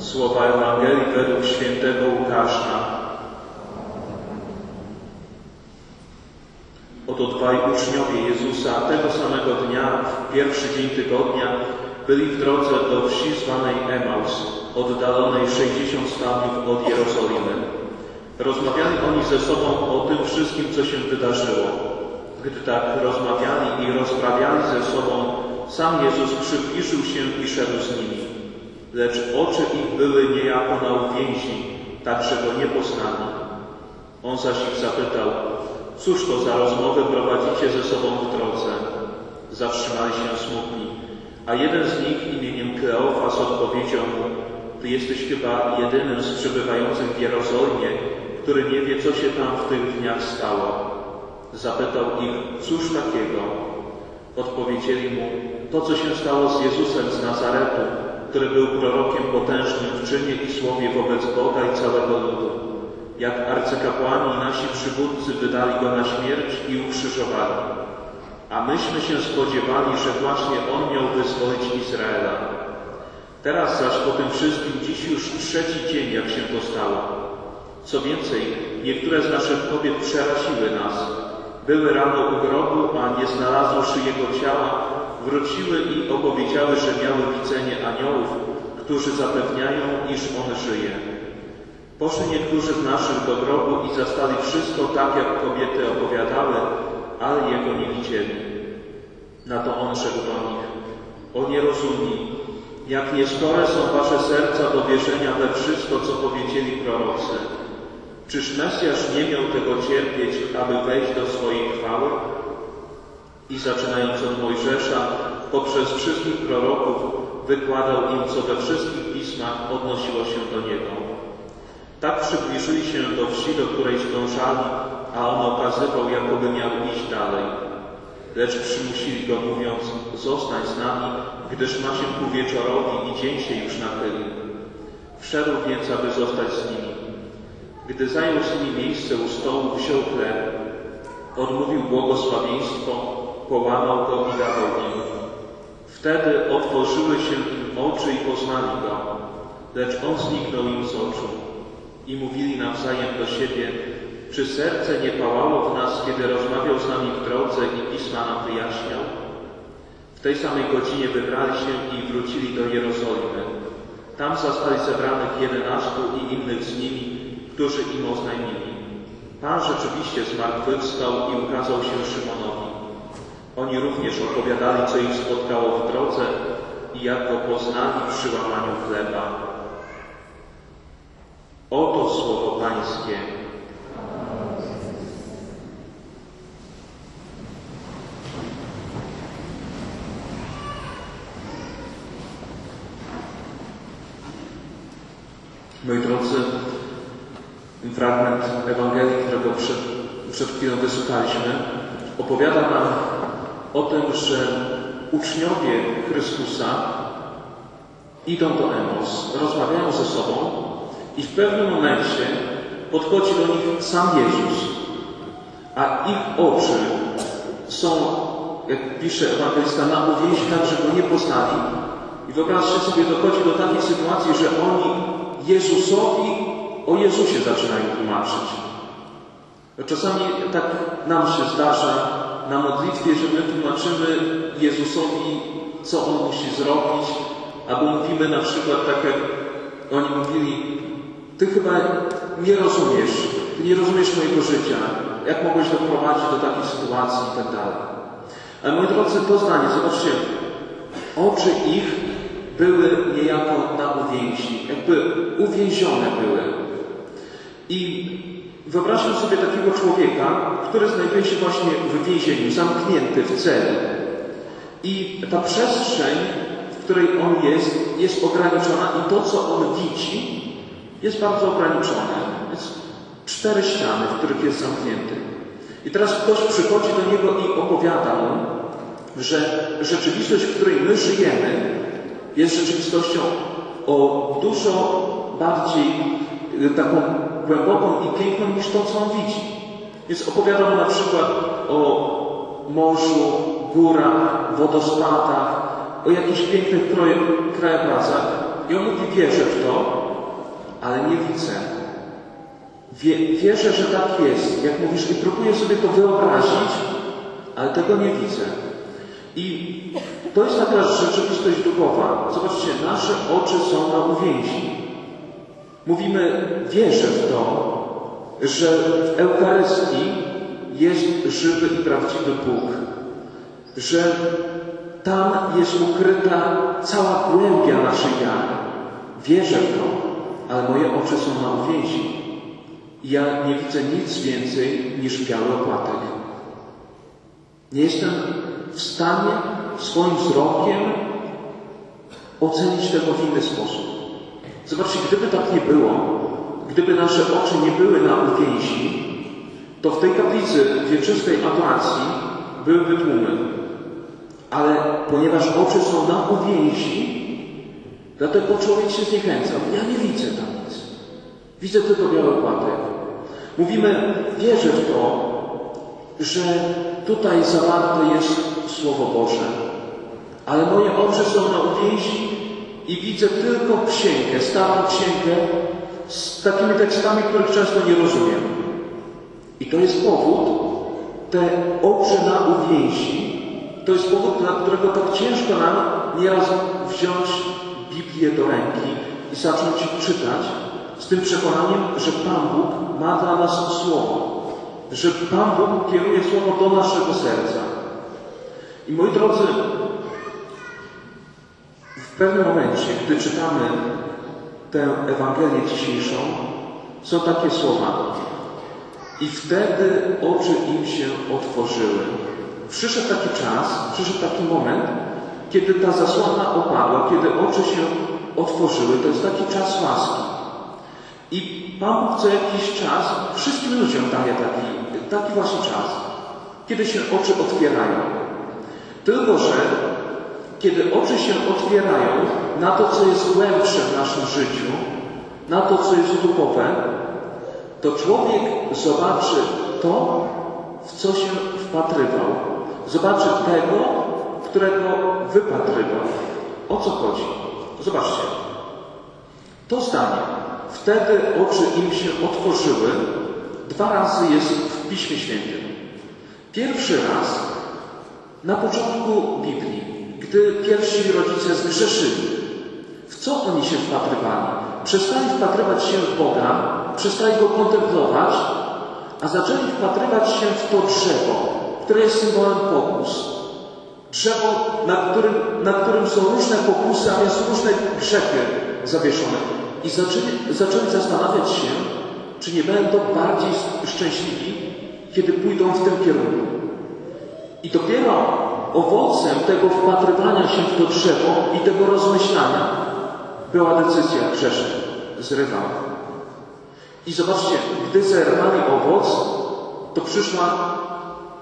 Słowa Ewangelii według świętego Łukasza. Oto dwaj uczniowie Jezusa tego samego dnia, w pierwszy dzień tygodnia, byli w drodze do wsi zwanej Emaus, oddalonej 60 stadiów od Jerozolimy. Rozmawiali oni ze sobą o tym wszystkim, co się wydarzyło. Gdy tak rozmawiali i rozprawiali ze sobą, sam Jezus przybliżył się i szedł z nimi. Lecz oczy ich były niejako na uwięzi, tak że go nie poznali. On zaś ich zapytał, cóż to za rozmowy prowadzicie ze sobą w drodze? Zatrzymali się smutni, a jeden z nich imieniem Kleofas odpowiedział Ty jesteś chyba jedynym z przybywających w Jerozolimie, który nie wie, co się tam w tych dniach stało. Zapytał ich, cóż takiego? Odpowiedzieli mu, to co się stało z Jezusem z Nazaretu, który był prorokiem potężnym w czynie i słowie wobec Boga i całego ludu. Jak arcykapłani nasi przywódcy wydali go na śmierć i ukrzyżowali. A myśmy się spodziewali, że właśnie on miał wyzwolić Izraela. Teraz zaś po tym wszystkim dziś już trzeci dzień, jak się to stało. Co więcej, niektóre z naszych kobiet przeraziły nas. Były rano u grobu, a nie znalazłszy jego ciała, wróciły i opowiedziały, że miały widzenie aniołów, którzy zapewniają, iż on żyje. Poszli niektórzy z naszych do grobu i zastali wszystko tak, jak kobiety opowiadały, ale jego nie widzieli. Na to on rzekł do nich, o nierozumni, jak nieskore są wasze serca do wierzenia we wszystko, co powiedzieli prorocy. Czyż Mesjasz nie miał tego cierpieć, aby wejść do swojej chwały? I zaczynając od Mojżesza, poprzez wszystkich proroków, wykładał im, co we wszystkich pismach odnosiło się do niego. Tak przybliżyli się do wsi, do której zdążali, a on okazywał, jakoby miał iść dalej. Lecz przymusili go, mówiąc, zostań z nami, gdyż ma się ku wieczorowi i dzień się już nachylił. Wszedł więc, aby zostać z nimi. Gdy zajął z nimi miejsce u stołu, wziął chleb, odmówił błogosławieństwo, połamał go i dał. Wtedy otworzyły się im oczy i poznali go, lecz on zniknął im z oczu. I mówili nawzajem do siebie, czy serce nie pałało w nas, kiedy rozmawiał z nami w drodze i pisma nam wyjaśniał? W tej samej godzinie wybrali się i wrócili do Jerozolimy. Tam zastali zebranych jedenastu i innych z nimi, którzy im oznajmili. Pan rzeczywiście zmartwychwstał i ukazał się Szymonowi. Oni również opowiadali, co ich spotkało w drodze i jak go poznali przy łamaniu chleba. Oto słowo Pańskie. Moi drodzy, fragment Ewangelii, którego przed, przed chwilą wysłuchaliśmy, opowiada nam o tym, że uczniowie Chrystusa idą do Emos, rozmawiają ze sobą i w pewnym momencie podchodzi do nich sam Jezus, a ich oczy są, jak pisze ewangelista, na uwięzi tak, że go nie poznali. I wyobraźcie sobie, dochodzi do takiej sytuacji, że oni Jezusowi o Jezusie zaczynają tłumaczyć. Czasami tak nam się zdarza na modlitwie, że my tłumaczymy Jezusowi, co On musi zrobić, albo mówimy na przykład tak, jak oni mówili, Ty chyba nie rozumiesz, Ty nie rozumiesz mojego życia, jak mogłeś doprowadzić do takiej sytuacji i tak dalej. Ale moi drodzy, to zdanie, zobaczcie, oczy ich były niejako na uwięzi, jakby uwięzione były. I wyobraźmy sobie takiego człowieka, który znajduje się właśnie w więzieniu, zamknięty w celi. I ta przestrzeń, w której on jest, jest ograniczona i to, co on widzi, jest bardzo ograniczone. Jest cztery ściany, w których jest zamknięty. I teraz ktoś przychodzi do niego i opowiada mu, że rzeczywistość, w której my żyjemy, jest rzeczywistością o dużo bardziej taką głęboką i piękną niż to, co on widzi. Więc opowiada mu na przykład o morzu, górach, wodospadach, o jakichś pięknych krajobrazach. I on mówi, wierzę w to, ale nie widzę. Wie, wierzę, że tak jest. Jak mówisz, i próbuję sobie to wyobrazić, ale tego nie widzę. I to jest taka rzeczywistość duchowa. Zobaczcie, nasze oczy są na uwięzi. Mówimy, wierzę w to, że w Eucharystii jest żywy i prawdziwy Bóg, że tam jest ukryta cała głębia naszej wiary. Wierzę w to, ale moje oczy są na uwięzi. Ja nie widzę nic więcej niż biały opłatek. Nie jestem w stanie swoim wzrokiem ocenić tego w inny sposób. Zobaczcie, gdyby tak nie było, gdyby nasze oczy nie były na uwięzi, to w tej kaplicy wieczystej adoracji byłyby tłumy. Ale ponieważ oczy są na uwięzi, dlatego człowiek się zniechęca. Ja nie widzę tam nic. Widzę tylko biały płatek. Mówimy, wierzę w to, że tutaj zawarte jest Słowo Boże, ale moje oczy są na uwięzi i widzę tylko księgę, starą księgę z takimi tekstami, których często nie rozumiem. I to jest powód, te oczy na uwięzi, to jest powód, dla którego tak ciężko nam nieraz wziąć Biblię do ręki i zacząć czytać z tym przekonaniem, że Pan Bóg ma dla nas Słowo, że Pan Bóg kieruje Słowo do naszego serca. I moi drodzy, pewnym momencie, gdy czytamy tę Ewangelię dzisiejszą, są takie słowa. I wtedy oczy im się otworzyły. Przyszedł taki czas, przyszedł taki moment, kiedy ta zasłona opadła, kiedy oczy się otworzyły. To jest taki czas łaski. I Pan Bóg co jakiś czas wszystkim ludziom daje taki, taki właśnie czas, kiedy się oczy otwierają. Tylko, że kiedy oczy się otwierają na to, co jest głębsze w naszym życiu, na to, co jest duchowe, to człowiek zobaczy to, w co się wpatrywał. Zobaczy tego, którego wypatrywał. O co chodzi? Zobaczcie. To zdanie. Wtedy oczy im się otworzyły. Dwa razy jest w Piśmie Świętym. Pierwszy raz na początku Biblii, gdy pierwsi rodzice zgrzeszyli. W co oni się wpatrywali? Przestali wpatrywać się w Boga, przestali Go kontemplować, a zaczęli wpatrywać się w to drzewo, które jest symbolem pokus. Drzewo, na którym, na którym są różne pokusy, a więc różne grzechy zawieszone. I zaczęli, zaczęli zastanawiać się, czy nie będą bardziej szczęśliwi, kiedy pójdą w tym kierunku. I dopiero owocem tego wpatrywania się w to drzewo i tego rozmyślania była decyzja grzeszna. Zrywamy. I zobaczcie, gdy zerwali owoc, to przyszła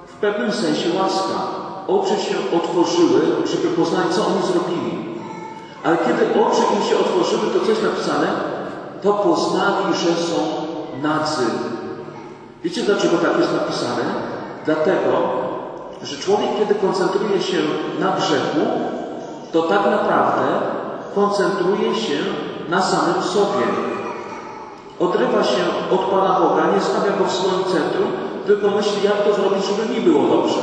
w pewnym sensie łaska. Oczy się otworzyły, żeby poznać, co oni zrobili. Ale kiedy oczy im się otworzyły, to co jest napisane? To poznali, że są nadzy. Wiecie, dlaczego tak jest napisane? Dlatego, że człowiek, kiedy koncentruje się na grzechu, to tak naprawdę koncentruje się na samym sobie. Odrywa się od Pana Boga, nie stawia Go w swoim centrum, tylko myśli, jak to zrobić, żeby mi było dobrze.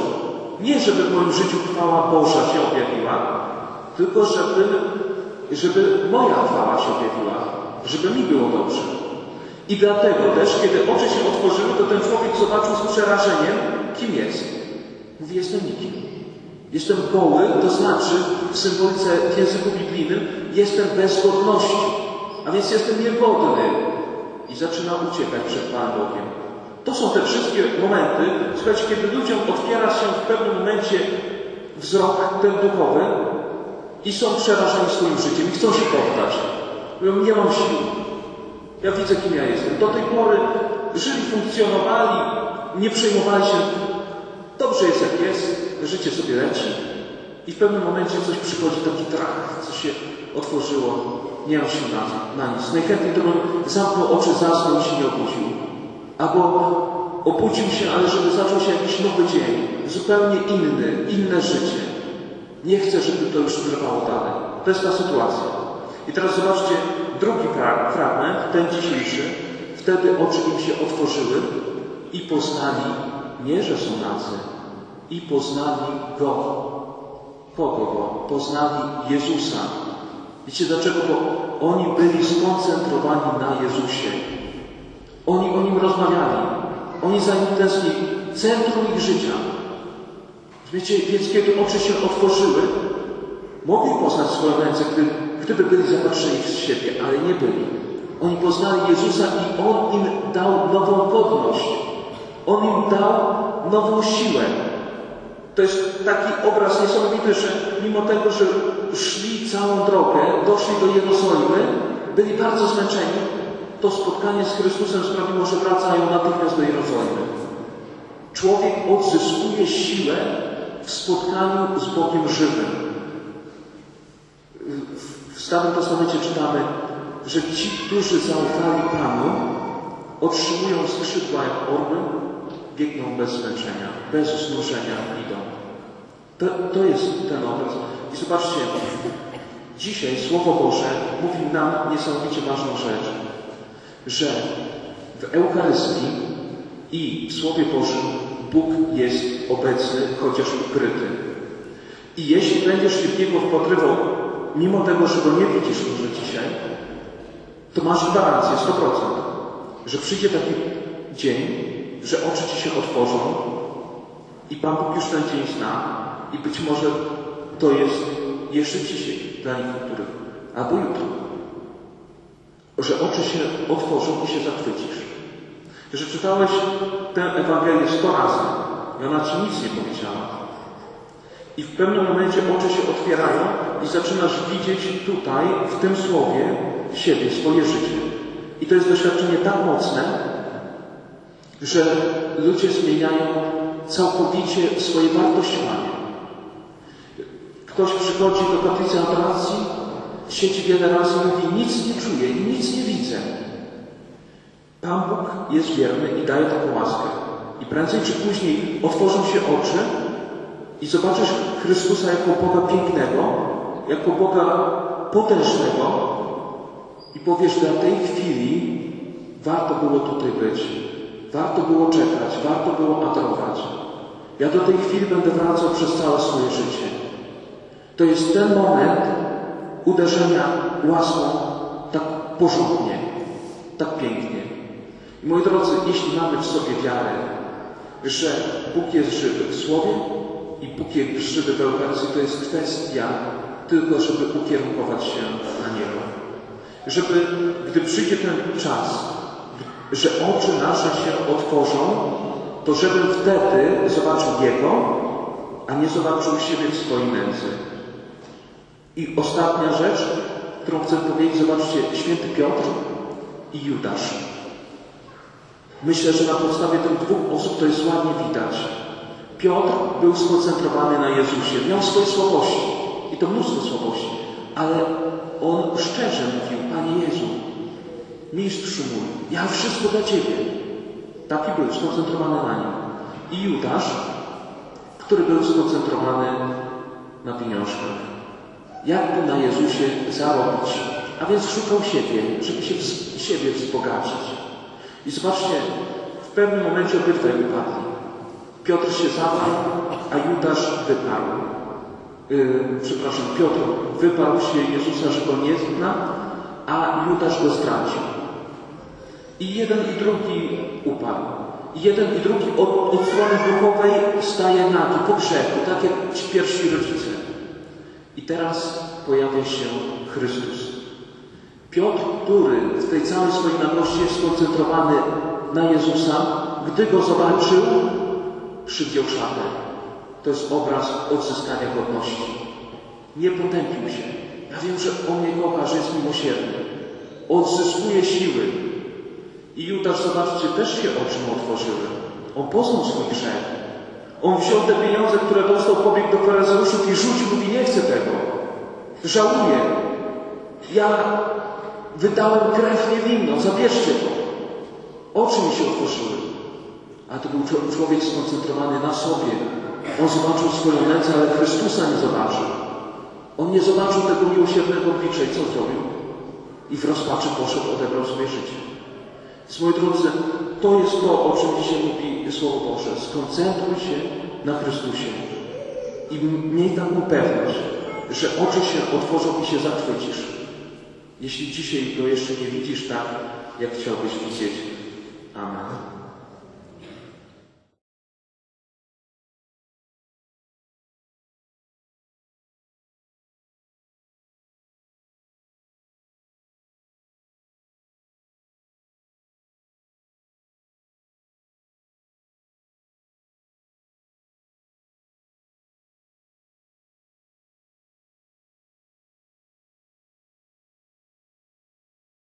Nie, żeby w moim życiu chwała Boża się objawiła, tylko żeby, żeby moja chwała się objawiła, żeby mi było dobrze. I dlatego też, kiedy oczy się otworzyły, to ten człowiek zobaczył z przerażeniem, kim jest. Mówi, jestem nikim. Jestem goły, to znaczy w symbolice w języku biblijnym jestem bez godności, a więc jestem niegodny i zaczyna uciekać przed Panem Bogiem. To są te wszystkie momenty, słuchajcie, kiedy ludziom otwiera się w pewnym momencie wzrok ten duchowy i są przerażeni swoim życiem i chcą się poddać. Mówią, nie mam sił. Ja widzę, kim ja jestem. Do tej pory żyli, funkcjonowali, nie przejmowali się. Dobrze jest, jak jest, życie sobie leci i w pewnym momencie coś przychodzi, taki trach, co się otworzyło, nie mam sił na, na nic. Najchętniej to bym zamknął oczy, zasnął i się nie obudził. Albo obudził się, ale żeby zaczął się jakiś nowy dzień, zupełnie inny, inne życie. Nie chcę, żeby to już trwało dalej. To jest ta sytuacja. I teraz zobaczcie drugi fra- fragment, ten dzisiejszy. Wtedy oczy im się otworzyły i poznali, są nacy, i poznali Go. Kogo Go? Poznali Jezusa. Wiecie dlaczego? Bo oni byli skoncentrowani na Jezusie. Oni o Nim rozmawiali. Oni za Nim tęsknili. Centrum ich życia. Wiecie, więc kiedy oczy się otworzyły, mogli poznać swoją ręce, gdy, gdyby byli zapatrzeni w siebie, ale nie byli. Oni poznali Jezusa i On im dał nową godność. On im dał nową siłę. To jest taki obraz niesamowity, że mimo tego, że szli całą drogę, doszli do Jerozolimy, byli bardzo zmęczeni, to spotkanie z Chrystusem sprawiło, że wracają natychmiast do Jerozolimy. Człowiek odzyskuje siłę w spotkaniu z Bogiem żywym. W Starym Testamencie czytamy, że ci, którzy zaufali Panu, otrzymują skrzydła jak orły, biegną bez zmęczenia, bez znużenia idą. To, to jest ten obraz. I zobaczcie, dzisiaj Słowo Boże mówi nam niesamowicie ważną rzecz, że w Eucharystii i w Słowie Bożym Bóg jest obecny, chociaż ukryty. I jeśli będziesz się w Niego wpatrywał, mimo tego, że Go nie widzisz może dzisiaj, to masz gwarancję 100%, że przyjdzie taki dzień, że oczy Ci się otworzą i Pan Bóg już ten dzień zna i być może to jest jeszcze dzisiaj dla niektórych, albo jutro. Że oczy się otworzą i się zachwycisz. Że czytałeś tę Ewangelię sto razy i ona Ci nic nie powiedziała. I w pewnym momencie oczy się otwierają i zaczynasz widzieć tutaj, w tym słowie, siebie, swoje życie. I to jest doświadczenie tak mocne, że ludzie zmieniają całkowicie swoje wartościowanie. Ktoś przychodzi do kaplicy adoracji, siedzi wiele razy i mówi, nic nie czuję nic nie widzę. Pan Bóg jest wierny i daje taką łaskę. I prędzej czy później otworzą się oczy i zobaczysz Chrystusa jako Boga pięknego, jako Boga potężnego i powiesz, dla tej chwili warto było tutaj być. Warto było czekać, warto było adorować. Ja do tej chwili będę wracał przez całe swoje życie. To jest ten moment uderzenia łaską tak porządnie, tak pięknie. I moi drodzy, jeśli mamy w sobie wiarę, że Bóg jest żywy w Słowie i Bóg jest żywy w Eucharystii, to jest kwestia tylko, żeby ukierunkować się na Niego. Żeby, gdy przyjdzie ten czas, że oczy nasze się otworzą, to żebym wtedy zobaczył Jego, a nie zobaczył siebie w swoim nędzy. I ostatnia rzecz, którą chcę powiedzieć, zobaczcie, święty Piotr i Judasz. Myślę, że na podstawie tych dwóch osób to jest ładnie widać. Piotr był skoncentrowany na Jezusie, miał swoje słabości i to mnóstwo słabości, ale on szczerze mówił, Panie Jezu, Mistrzu mój, ja wszystko dla Ciebie. Taki był, skoncentrowany na nim. I Judasz, który był skoncentrowany na pieniążkach. Jakby na Jezusie zarobić, a więc szukał siebie, żeby się w siebie wzbogacić. I zobaczcie, w pewnym momencie obydwaj upadli. Piotr się zaparł, a Judasz wyparł. Yy, przepraszam, Piotr wyparł się Jezusa, że go nie zna, a Judasz go stracił. I jeden i drugi upadł. I jeden i drugi od, od strony duchowej staje nagi po grzechu, tak jak ci pierwsi rodzice. I teraz pojawia się Chrystus. Piotr, który w tej całej swojej nagości jest skoncentrowany na Jezusa, gdy go zobaczył, przywdział szatę. To jest obraz odzyskania godności. Nie potępił się. Ja wiem, że On mnie kocha, że jest miłosierny. Odzyskuje siły. I Judasz, zobaczcie, też się oczy otworzyły. On poznał swój grzech. On wziął te pieniądze, które dostał, pobiegł do faryzeuszów i rzucił, mówi, nie chcę tego. Żałuję. Ja wydałem krew niewinną, zabierzcie to. Oczy mi się otworzyły. A to był człowiek skoncentrowany na sobie. On zobaczył swoją nędzę, ale Chrystusa nie zobaczył. On nie zobaczył tego miłosiernego oblicza i co zrobił? I w rozpaczy poszedł, odebrał swoje życie. Więc moi drodzy, to jest to, o czym dzisiaj mówi Słowo Boże. Skoncentruj się na Chrystusie i miej taką pewność, że oczy się otworzą i się zachwycisz. Jeśli dzisiaj go jeszcze nie widzisz tak, jak chciałbyś widzieć. Amen.